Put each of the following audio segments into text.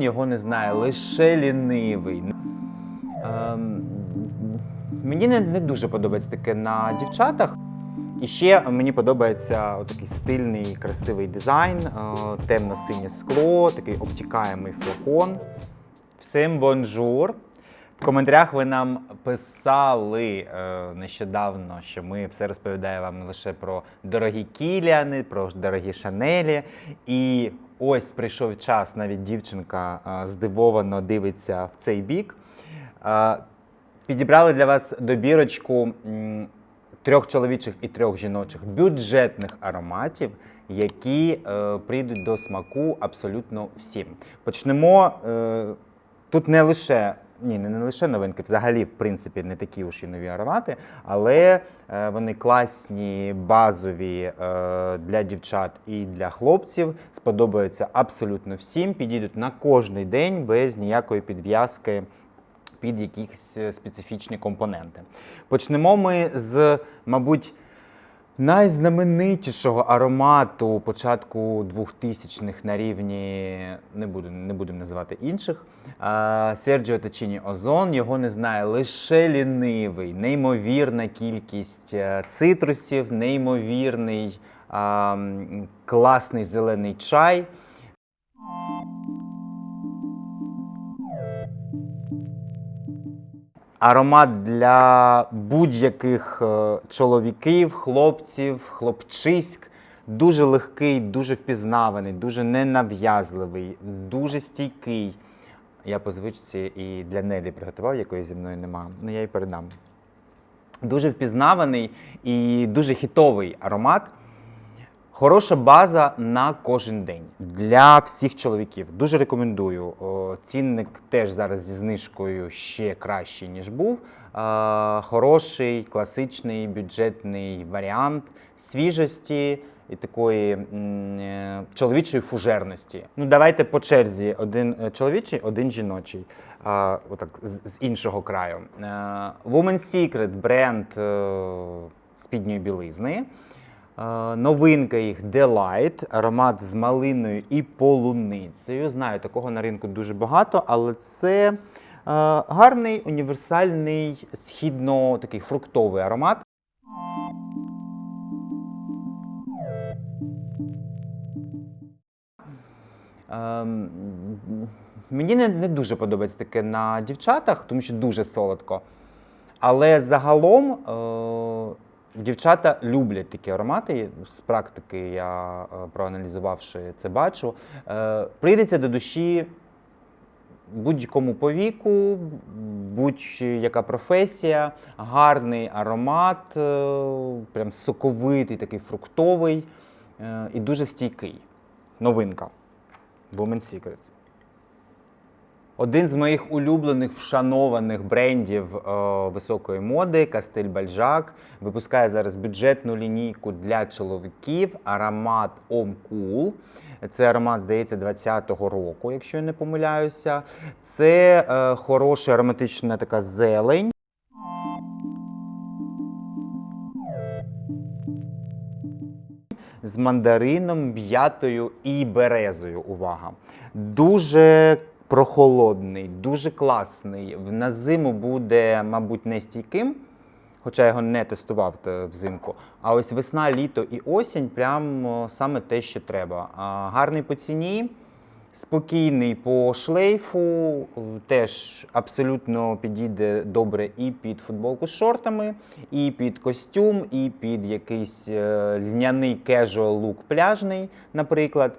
Його не знає лише лінивий. Ем, мені не, не дуже подобається таке на дівчатах. І ще мені подобається такий стильний, красивий дизайн, е, темно-синє скло, такий обтікаємий флакон. Всім бонжур! В коментарях ви нам писали е, нещодавно, що ми все розповідаємо вам лише про дорогі кіляни, про дорогі шанелі. І ось прийшов час, навіть дівчинка е, здивовано дивиться в цей бік. Е, підібрали для вас добірочку трьох чоловічих і трьох жіночих бюджетних ароматів, які е, прийдуть до смаку абсолютно всім. Почнемо тут не лише. Ні, не лише новинки, взагалі, в принципі, не такі уж і нові аромати, але е, вони класні, базові е, для дівчат і для хлопців. Сподобаються абсолютно всім. Підійдуть на кожний день без ніякої підв'язки під якісь е, специфічні компоненти. Почнемо ми з, мабуть, найзнаменитішого аромату початку 2000-х на рівні, не, буду, не будемо називати інших. Серджіо Тачіні Озон. Його не знає лише лінивий, неймовірна кількість е, цитрусів, неймовірний а, класний зелений чай. Аромат для будь-яких е, чоловіків, хлопців, хлопчиськ. Дуже легкий, дуже впізнаваний, дуже ненав'язливий, дуже стійкий. Я по звичці і для Нелі приготував, якої зі мною нема. Ну я їй передам. Дуже впізнаваний і дуже хітовий аромат. Хороша база на кожен день для всіх чоловіків. Дуже рекомендую. Цінник теж зараз зі знижкою ще кращий, ніж був. Е, Хороший, класичний бюджетний варіант свіжості і такої е, чоловічої фужерності. Ну, давайте по черзі: один е, чоловічий, один жіночий. Отак, з, іншого краю. Women's Secret бренд спідньої білизни. Е, Новинка їх Delight, аромат з малиною і полуницею. Знаю, такого на ринку дуже багато, але це е, гарний універсальний східно такий фруктовий аромат. Ем, Мені не, не дуже подобається таке на дівчатах, тому що дуже солодко. Але загалом е, дівчата люблять такі аромати. З практики я, е, проаналізувавши це, бачу. Е, прийдеться до душі будь-кому по віку, будь-яка професія, гарний аромат, е, прям соковитий, такий фруктовий і дуже стійкий. Новинка. Women's Secret. Один з моїх улюблених вшанованих брендів е, високої моди Кастель Бальжак випускає зараз бюджетну лінійку для чоловіків аромат Cool. Це аромат, здається, 20-го року, якщо я не помиляюся. Це е, хороша ароматична така зелень. з мандарином, м'ятою і березою. Увага! Дуже прохолодний, дуже класний. На зиму буде, мабуть, не стійким, хоча я його не тестував е, взимку. А ось весна, літо і осінь прям саме те, що треба. Гарний по ціні. Спокійний по шлейфу, е, теж абсолютно підійде добре і під футболку з шортами, і під костюм, і під якийсь е, льняний кежуал лук пляжний, наприклад.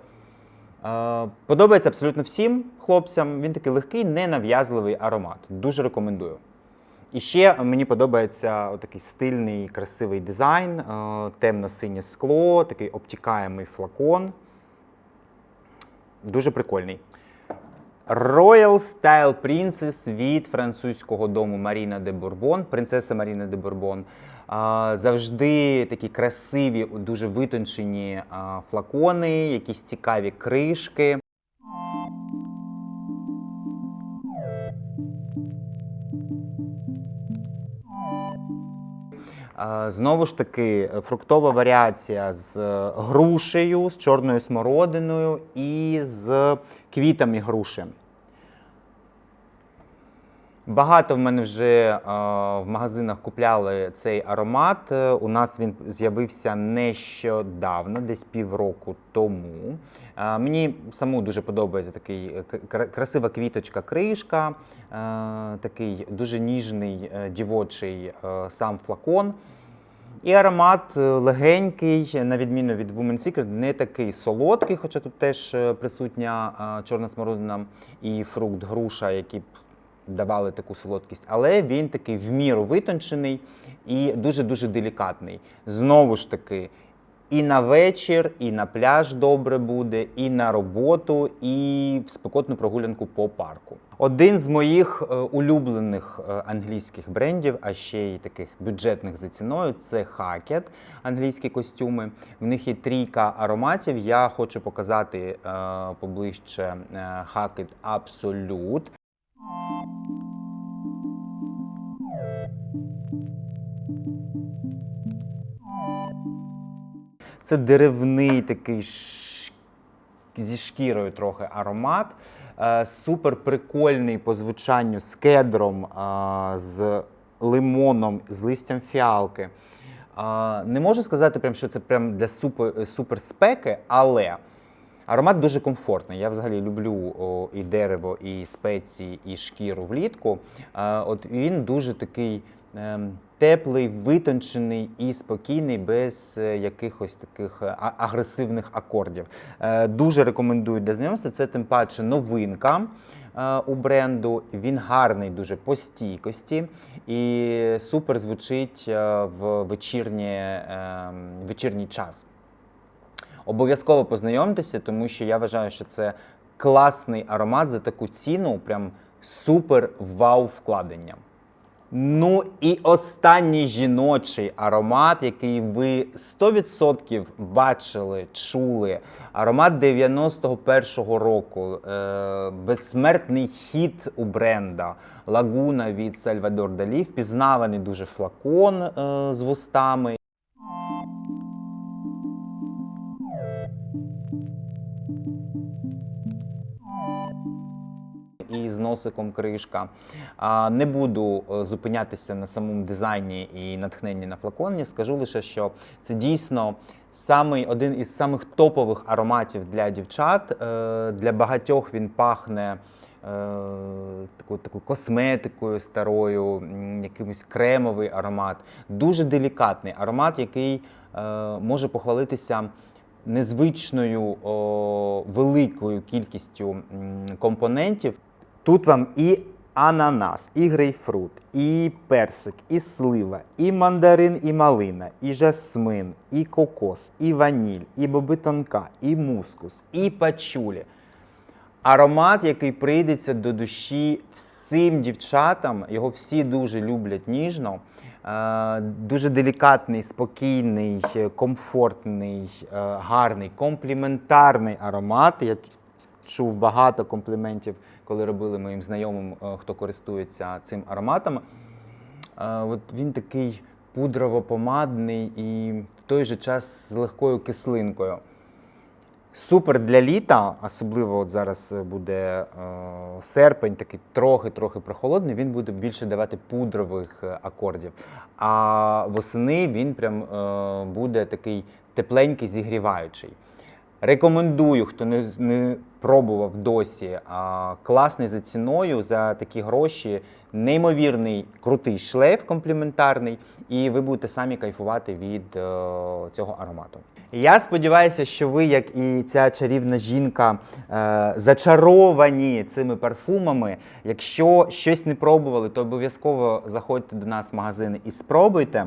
Е, Подобається абсолютно всім хлопцям. Він такий легкий, ненав'язливий аромат. Дуже рекомендую. І ще мені подобається такий стильний, красивий дизайн, е, темно-синє скло, такий обтікаємий флакон. Дуже прикольний. Royal Style Princess від французького дому Маріна де Бурбон, принцеса Маріна де Бурбон. Завжди такі красиві, дуже витончені флакони, якісь цікаві кришки. Знову ж таки, фруктова варіація з е, грушею, з чорною смородиною і з квітами груші. Багато в мене вже е, в магазинах купляли цей аромат. Е, У нас він з'явився нещодавно, десь півроку тому. Е, мені саму дуже подобається такий красива квіточка кришка, е, такий дуже ніжний дівочий сам флакон. І аромат легенький, на відміну від Women Secret, не такий солодкий, хоча тут теж присутня чорна смородина і фрукт груша, які б давали таку солодкість. Але він такий в міру витончений і дуже-дуже делікатний. Знову ж таки, і на вечір, і на пляж добре буде, і на роботу, і в спекотну прогулянку по парку. Один з моїх е, улюблених е, англійських брендів, а ще й таких бюджетних за ціною, це Hackett, англійські костюми. В них є трійка ароматів. Я хочу показати е, поближче Hackett Absolute. Це деревний такий ш... зі шкірою трохи аромат. Е, супер прикольний по звучанню з кедром, е, з лимоном, з листям фіалки. Е, не можу сказати, прям, що це прям для супер, супер спеки, але аромат дуже комфортний. Я взагалі люблю о, і дерево, і спеції, і шкіру влітку. Е, от він дуже такий. ем, Теплий, витончений і спокійний, без е, якихось таких е, агресивних акордів. Е, Дуже рекомендую для знайомства. Це тим паче новинка у бренду. Він гарний дуже по стійкості і супер звучить в вечірнє, ем, вечірній час. Обов'язково познайомтеся, тому що я вважаю, що це класний аромат за таку ціну, прям супер вау вкладення. Ну і останній жіночий аромат, який ви 100% бачили, чули. Аромат 91-го року. Е, безсмертний хіт у бренда Лагуна від Сальвадор Далі. Впізнаваний дуже флакон е, з вустами. З носиком кришка. Не буду е, зупинятися на самому дизайні і натхненні на флаконі. Скажу лише, що це дійсно самий один із самих топових ароматів для дівчат. Е, Для багатьох він пахне. е, Такою, такою косметикою старою, якимось кремовий аромат. Дуже делікатний аромат, який е, може похвалитися незвичною о, великою кількістю компонентів. Тут вам і ананас, і грейпфрут, і персик, і слива, і мандарин, і малина, і жасмин, і кокос, і ваніль, і боби тонка, і мускус, і пачулі. Аромат, який прийдеться до душі всім дівчатам, його всі дуже люблять ніжно. Е, Дуже делікатний, спокійний, комфортний, е, гарний, компліментарний аромат. Я чув багато компліментів, коли робили моїм знайомим, е, хто користується цим ароматом. Е, От він такий пудрово-помадний і в той же час з легкою кислинкою. Супер для літа, особливо от зараз буде е, серпень, такий трохи-трохи прохолодний, він буде більше давати пудрових акордів. А восени він прям буде такий тепленький, зігріваючий. Рекомендую, хто не, не пробував досі. Класний за ціною, за такі гроші, неймовірний крутий шлейф компліментарний, і ви будете самі кайфувати від е, цього аромату. Я сподіваюся, що ви, як і ця чарівна жінка, е, зачаровані цими парфумами. Якщо щось не пробували, то обов'язково заходьте до нас в магазини і спробуйте.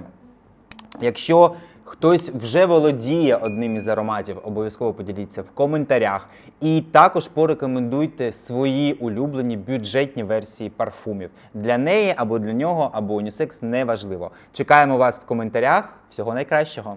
Якщо хтось вже володіє одним із ароматів, обов'язково поділіться в коментарях. І також порекомендуйте свої улюблені бюджетні версії парфумів. Для неї або для нього, або унісекс неважливо. Чекаємо вас в коментарях. Всього найкращого!